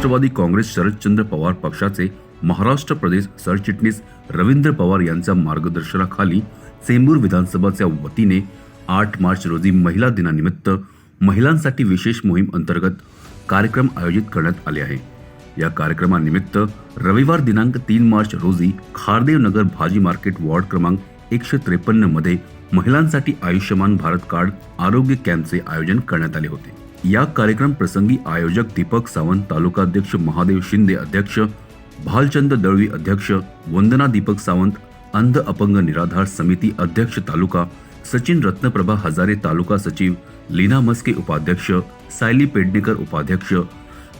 राष्ट्रवादी काँग्रेस शरदचंद्र पवार पक्षाचे महाराष्ट्र प्रदेश सरचिटणीस रवींद्र पवार यांच्या मार्गदर्शनाखाली चेंबूर विधानसभाच्या वतीने आठ मार्च रोजी महिला दिनानिमित्त महिलांसाठी विशेष मोहीम अंतर्गत कार्यक्रम आयोजित करण्यात आले आहे. या कार्यक्रमानिमित्त रविवार दिनांक तीन मार्च रोजी खारदेव नगर भाजी मार्केट वॉर्ड क्रमांक एकशे त्रेपन्नमध्ये महिलांसाठी आयुष्यमान भारत कार्ड आरोग्य कॅम्पचे आयोजन करण्यात आले होते. या कार्यक्रम प्रसंगी आयोजक दीपक सावंत तालुकाध्यक्ष महादेव शिंदे अध्यक्ष भालचंद दळवी अध्यक्ष वंदना दीपक सावंत अंध अपंग निराधार समिती अध्यक्ष तालुका सचिन रत्नप्रभा हजारे तालुका सचिव लीना मस्के उपाध्यक्ष सायली पेडणेकर उपाध्यक्ष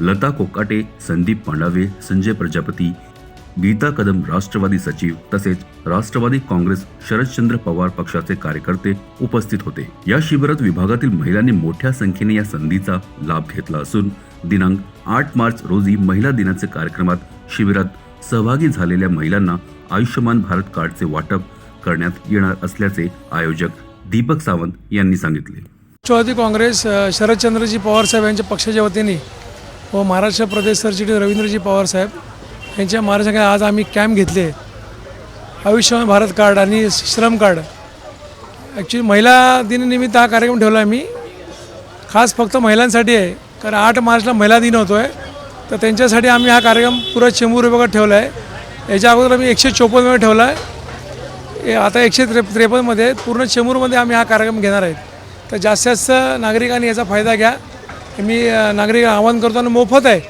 लता कोकाटे संदीप पांडावे संजय प्रजापती गीता कदम राष्ट्रवादी सचिव तसेच राष्ट्रवादी काँग्रेस शरदचंद्र पवार पक्षाचे कार्यकर्ते उपस्थित होते. या शिबिरात विभागातील महिलांनी मोठ्या संख्येने या संधीचा लाभ घेतला असून दिनांक आठ मार्च रोजी महिला दिनाचे कार्यक्रमात शिबिरात सहभागी झालेल्या महिलांना आयुष्यमान भारत कार्डचे वाटप करण्यात येणार असल्याचे आयोजक दीपक सावंत यांनी सांगितले. राष्ट्रवादी काँग्रेस शरदचंद्रजी पवार साहेब यांच्या पक्षाच्या वतीने व महाराष्ट्र प्रदेश सरचिटणीस रवींद्रजी पवार साहेब यांच्या मार्गदर्शनाखाली आज आम्ही कॅम्प घेतले. आयुष्यमान भारत कार्ड आणि श्रम कार्ड ॲक्च्युली महिला दिनानिमित्त हा कार्यक्रम ठेवला आहे मी खास फक्त महिलांसाठी आहे. कारण आठ मार्चला महिला दिन होतो आहे तर त्यांच्यासाठी आम्ही हा कार्यक्रम पुरा चेंबूर विभागात ठेवला आहे याच्या अगोदर आम्ही एकशे चोपन्नमध्ये ठेवला आहे आता एकशे त्रे त्रेपन्नमध्ये पूर्ण चेंबूरमध्ये आम्ही हा कार्यक्रम घेणार आहेत. तर जास्तीत जास्त नागरिकांनी याचा फायदा घ्या. मी नागरिक आवाहन करतो आणि मोफत आहे.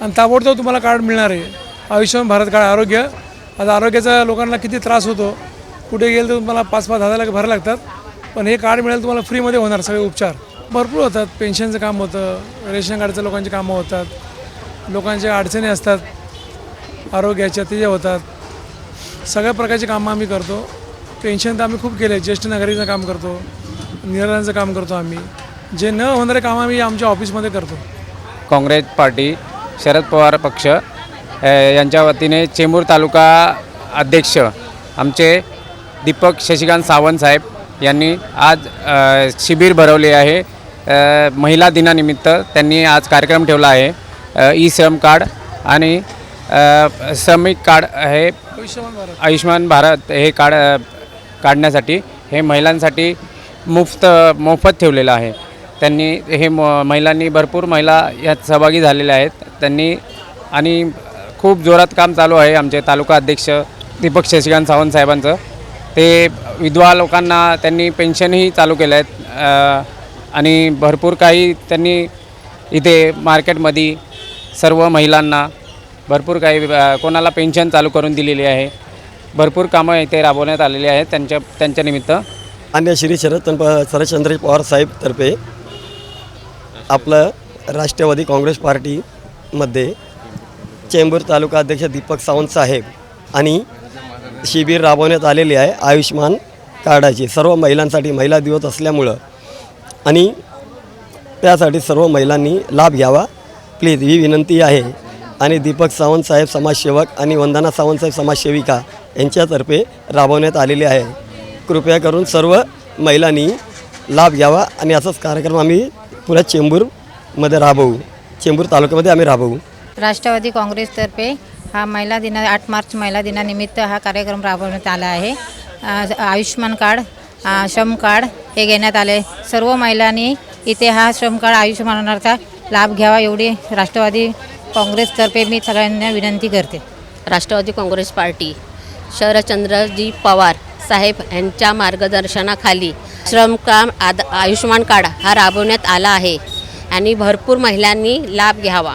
आणि ताबडतोब तुम्हाला कार्ड मिळणार आहे. आयुष्यमान भारत काळ आरोग्य. आता आरोग्याचा लोकांना किती त्रास होतो कुठे गेलं तर तुम्हाला पाच पाच हजार भरायला लागतात. पण हे कार्ड मिळेल तुम्हाला फ्रीमध्ये होणार सगळे उपचार. भरपूर होतात. पेन्शनचं काम होतं रेशन कार्डचं लोकांची कामं होतात. लोकांच्या अडचणी असतात. आरोग्याच्या ते होतात. सगळ्या प्रकारची कामं आम्ही करतो. पेन्शन तर आम्ही खूप केले ज्येष्ठ नागरिकांचं काम करतो. निराधारांचं काम करतो आम्ही. जे न होणारे कामं आम्ही आमच्या ऑफिसमध्ये करतो. काँग्रेस पार्टी शरद पवार पक्ष यांच्या वतीने चेंबूर तालुका अध्यक्ष आमचे दीपक शशिकांत सावंत साहेब यांनी आज शिबिर भरवले आहे. महिला दिनानिमित्त त्यांनी आज कार्यक्रम ठेवला आहे. ई श्रम कार्ड आणि श्रमिक कार्ड हे आयुष्यमान भारत भारत हे कार्ड काढण्यासाठी हे महिलांसाठी मुफ्त मोफत ठेवलेलं आहे. त्यांनी हे म महिलांनी भरपूर महिला यात सहभागी झालेल्या आहेत. त्यांनी आणि खूप जोरात काम चालू आहे आमचे तालुका अध्यक्ष दीपक शशिकांत सावंत साहेबांचं. ते विधवा लोकांना त्यांनी पेन्शनही चालू केलं आहेत आणि भरपूर काही त्यांनी इथे मार्केटमध्ये सर्व महिलांना भरपूर काही कोणाला पेन्शन चालू करून दिलेली आहे. भरपूर कामं इथे राबवण्यात आलेली आहेत त्यांच्या त्यांच्या निमित्त. मान्य श्री शरद शरदचंद्र पवार साहेबतर्फे आपलं राष्ट्रवादी काँग्रेस पार्टीमध्ये चेंबूर तालुका अध्यक्ष दीपक सावंत साहेब आणि शिबिर राबवण्यात आलेले आहे आयुष्मान कार्डाची. सर्व महिलांसाठी महिला दिवस असल्यामुळं. आणि त्यासाठी सर्व महिलांनी लाभ घ्यावा. प्लीज ही विनंती आहे. आणि दीपक सावंत साहेब समाजसेवक आणि वंदना सावंत साहेब समाजसेविका यांच्यातर्फे राबवण्यात आलेले आहे. कृपया करून सर्व महिलांनी लाभ घ्यावा आणि असाच कार्यक्रम आम्ही पुऱ्या चेंबूरमध्ये राबवू. चेंबूर तालुक्यामध्ये आम्ही राबवू. राष्ट्रवादी काँग्रेसतर्फे हा महिला दिना आठ मार्च महिला दिनानिमित्त हा कार्यक्रम राबवण्यात आला आहे. आयुष्यमान आयुष्मान कार्ड श्रम कार्ड हे घेण्यात आले. सर्व महिलांनी इथे हा श्रम कार्ड आयुष्यमानाचा लाभ घ्यावा एवढी राष्ट्रवादी काँग्रेसतर्फे मी सगळ्यांना विनंती करते. राष्ट्रवादी काँग्रेस पार्टी शरदचंद्रजी पवार साहेब यांच्या मार्गदर्शनाखाली श्रमकाम आद आयुष्यमान कार्ड हा राबवण्यात आला आहे. आणि भरपूर महिलांनी लाभ घ्यावा.